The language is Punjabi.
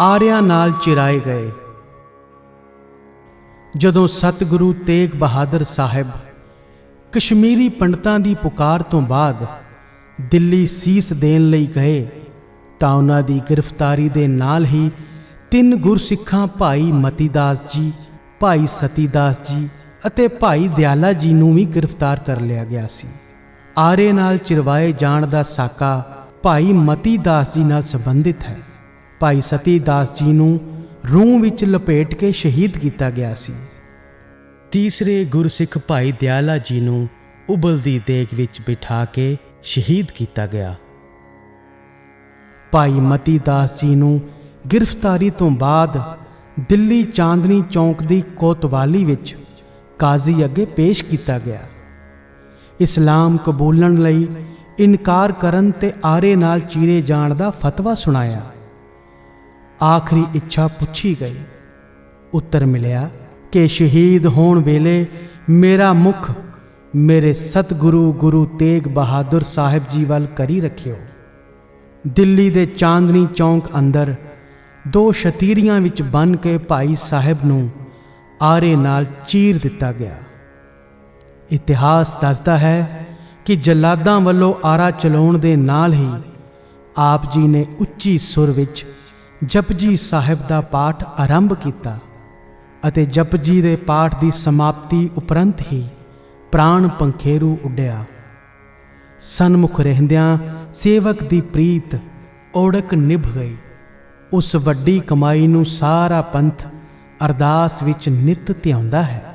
ਆਰਿਆਂ ਨਾਲ ਚਿਰਾਏ ਗਏ। ਜਦੋਂ ਸਤਿਗੁਰੂ ਤੇਗ ਬਹਾਦਰ ਸਾਹਿਬ ਕਸ਼ਮੀਰੀ ਪੰਡਤਾਂ ਦੀ ਪੁਕਾਰ ਤੋਂ ਬਾਅਦ ਦਿੱਲੀ ਸੀਸ ਦੇਣ ਲਈ ਗਏ, ਤਾਂ ਉਹਨਾਂ ਦੀ ਗ੍ਰਿਫਤਾਰੀ ਦੇ ਨਾਲ ਹੀ ਤਿੰਨ ਗੁਰਸਿੱਖਾਂ ਭਾਈ ਮਤੀਦਾਸ ਜੀ, ਭਾਈ ਸਤੀਦਾਸ ਜੀ ਅਤੇ ਭਾਈ ਦਿਆਲਾ ਜੀ ਨੂੰ ਵੀ ਗ੍ਰਿਫਤਾਰ ਕਰ ਲਿਆ ਗਿਆ ਸੀ। ਆਰੇ ਨਾਲ ਚਿਰਵਾਏ ਜਾਣ ਦਾ ਸਾਕਾ ਭਾਈ ਮਤੀਦਾਸ ਜੀ ਨਾਲ ਸੰਬੰਧਿਤ ਹੈ। ਭਾਈ ਸਤੀ ਦਾਸ ਜੀ ਨੂੰ ਰੂਹ ਵਿੱਚ ਲਪੇਟ ਕੇ ਸ਼ਹੀਦ ਕੀਤਾ ਗਿਆ ਸੀ। ਤੀਸਰੇ ਗੁਰਸਿੱਖ ਭਾਈ ਦਿਆਲਾ ਜੀ ਨੂੰ ਉਬਲਦੀ ਦੇਗ ਵਿੱਚ ਬਿਠਾ ਕੇ ਸ਼ਹੀਦ ਕੀਤਾ ਗਿਆ। ਭਾਈ ਮਤੀ ਦਾਸ ਜੀ ਨੂੰ ਗ੍ਰਿਫਤਾਰੀ ਤੋਂ ਬਾਅਦ ਦਿੱਲੀ ਚਾਂਦਨੀ ਚੌਂਕ ਦੀ ਕੋਤਵਾਲੀ ਵਿੱਚ ਕਾਜ਼ੀ ਅੱਗੇ ਪੇਸ਼ ਕੀਤਾ ਗਿਆ। ਇਸਲਾਮ ਕਬੂਲਣ ਲਈ ਇਨਕਾਰ ਕਰਨ ਤੇ ਆਰੇ ਨਾਲ ਚੀਰੇ ਜਾਣ ਦਾ ਫਤਵਾ ਸੁਣਾਇਆ। ਆਖਰੀ ਇੱਛਾ ਪੁੱਛੀ ਗਈ। ਉੱਤਰ ਮਿਲਿਆ ਕਿ ਸ਼ਹੀਦ ਹੋਣ ਵੇਲੇ ਮੇਰਾ ਮੁਖ ਮੇਰੇ ਸਤਿਗੁਰੂ ਗੁਰੂ ਤੇਗ ਬਹਾਦਰ ਸਾਹਿਬ ਜੀ ਵੱਲ ਕਰੀ ਰੱਖਿਓ। ਦਿੱਲੀ ਦੇ ਚਾਂਦਨੀ ਚੌਂਕ ਅੰਦਰ ਦੋ ਸ਼ਤੀਰੀਆਂ ਵਿੱਚ ਬੰਨ ਕੇ ਭਾਈ ਸਾਹਿਬ ਨੂੰ ਆਰੇ ਨਾਲ ਚੀਰ ਦਿੱਤਾ ਗਿਆ। ਇਤਿਹਾਸ ਦੱਸਦਾ ਹੈ ਕਿ ਜਲਾਦਾਂ ਵੱਲੋਂ ਆਰਾ ਚਲਾਉਣ ਦੇ ਨਾਲ ਹੀ ਆਪ ਜੀ ਨੇ ਉੱਚੀ ਸੁਰ ਵਿੱਚ ਜਪਜੀ ਸਾਹਿਬ ਦਾ ਪਾਠ ਆਰੰਭ ਕੀਤਾ ਅਤੇ ਜਪਜੀ ਦੇ ਪਾਠ ਦੀ ਸਮਾਪਤੀ ਉਪਰੰਤ ਹੀ ਪ੍ਰਾਣ ਪੰਖੇਰੂ ਉੱਡਿਆ। ਸਨਮੁਖ ਰਹਿੰਦਿਆਂ ਸੇਵਕ ਦੀ ਪ੍ਰੀਤ ਔੜਕ ਨਿਭ ਗਈ। ਉਸ ਵੱਡੀ ਕਮਾਈ ਨੂੰ ਸਾਰਾ ਪੰਥ ਅਰਦਾਸ ਵਿੱਚ ਨਿਤ ਧਿਆਉਂਦਾ ਹੈ।